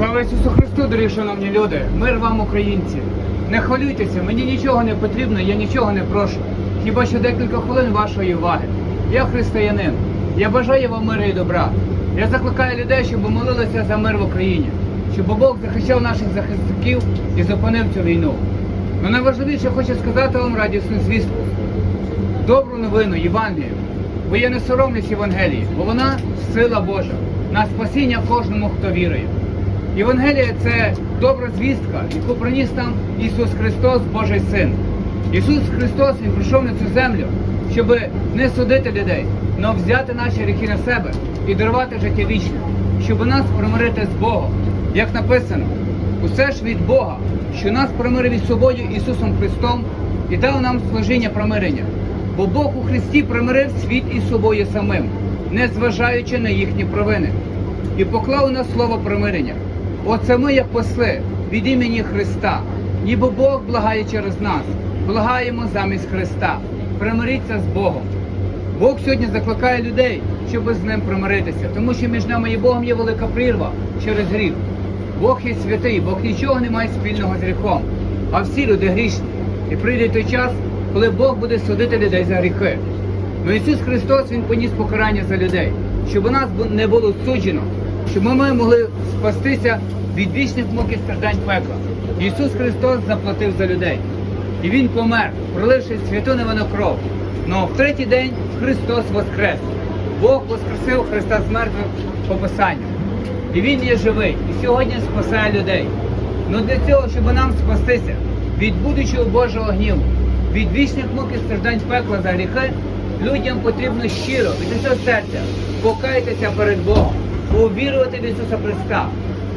Слава Ісусу Христу, дорогі шановні люди! Мир вам, українці! Не хвилюйтеся, мені нічого не потрібно, я нічого не прошу. Хіба що декілька хвилин вашої уваги. Я християнин. Я бажаю вам миру і добра. Я закликаю людей, щоб молилися за мир в Україні, щоб Бог захищав наших захисників і зупинив цю війну. Но найважливіше хочу сказати вам радісну звістку. Добру новину Євангелію. Бо я не соромлюсь Євангелії, бо вона сила Божа на спасіння кожному, хто вірує. Євангелія це добра звістка, яку приніс нам Ісус Христос, Божий Син. Ісус Христос Він прийшов на цю землю, щоб не судити людей, але взяти наші гріхи на себе і дарувати життя вічне, щоб нас примирити з Богом. Як написано, усе ж від Бога, що нас примирив із собою Ісусом Христом і дав нам служіння примирення. Бо Бог у Христі примирив світ із собою самим, не зважаючи на їхні провини, і поклав на слово примирення. Оце ми, як посли, від імені Христа, ніби Бог благає через нас, благаємо замість Христа. Примиріться з Богом. Бог сьогодні закликає людей, щоб з ним примиритися, тому що між нами і Богом є велика прірва через гріх. Бог є святий, Бог нічого не має спільного з гріхом, а всі люди грішні. І прийде той час, коли Бог буде судити людей за гріхи. Но Ісус Христос Він поніс покарання за людей, щоб у нас не було суджено, щоб ми могли спастися від вічних мук і страждань пекла. Ісус Христос заплатив за людей. І Він помер, проливши святу невинну кров. Но в третій день Христос воскрес. Бог воскресив Христа з мертвих по Писанню. І Він є живий і сьогодні спасає людей. Ну для цього, щоб нам спастися від будучого Божого гніву, від вічних мук і страждань пекла за гріхи, людям потрібно щиро від усього серця покаятися перед Богом, увірувати в Ісуса Христа,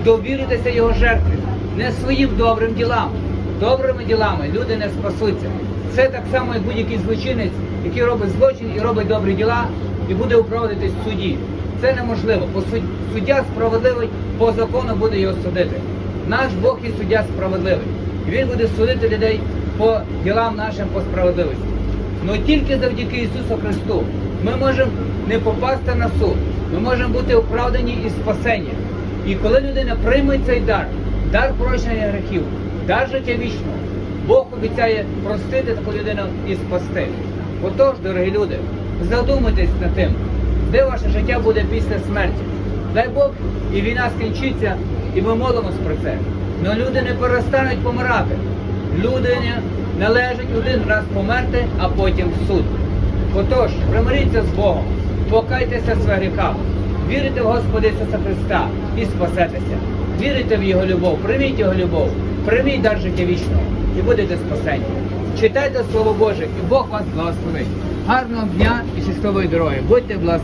довіритися Його жертві, не своїм добрим ділам. Добрими ділами люди не спасуться. Це так само, як будь-який злочинець, який робить злочин і робить добрі діла, і буде оправдатись в суді. Це неможливо. Бо суддя справедливий по закону буде його судити. Наш Бог є суддя справедливий. І він буде судити людей по ділам нашим по справедливості. Но тільки завдяки Ісусу Христу ми можемо не попасти на суд, ми можемо бути оправдані і спасені. І коли людина прийме цей дар, дар прощення гріхів, дар життя вічного, Бог обіцяє простити таку людину і спасти. Отож, дорогі люди, задумайтесь над тим, де ваше життя буде після смерті. Дай Бог, і війна скінчиться, і ми молимось про це. Но люди не перестануть помирати. Людині належить один раз померти, а потім в суд. Отож, примиріться з Богом, покайтеся в своїх гріхах, вірите в Господа Ісуса Христа і спасетеся. Вірите в Його любов, прийміть Його любов, прийміть дар життя вічного і будете спасені. Читайте Слово Боже, і Бог вас благословить. Гарного дня і щасливої дороги. Будьте благословені.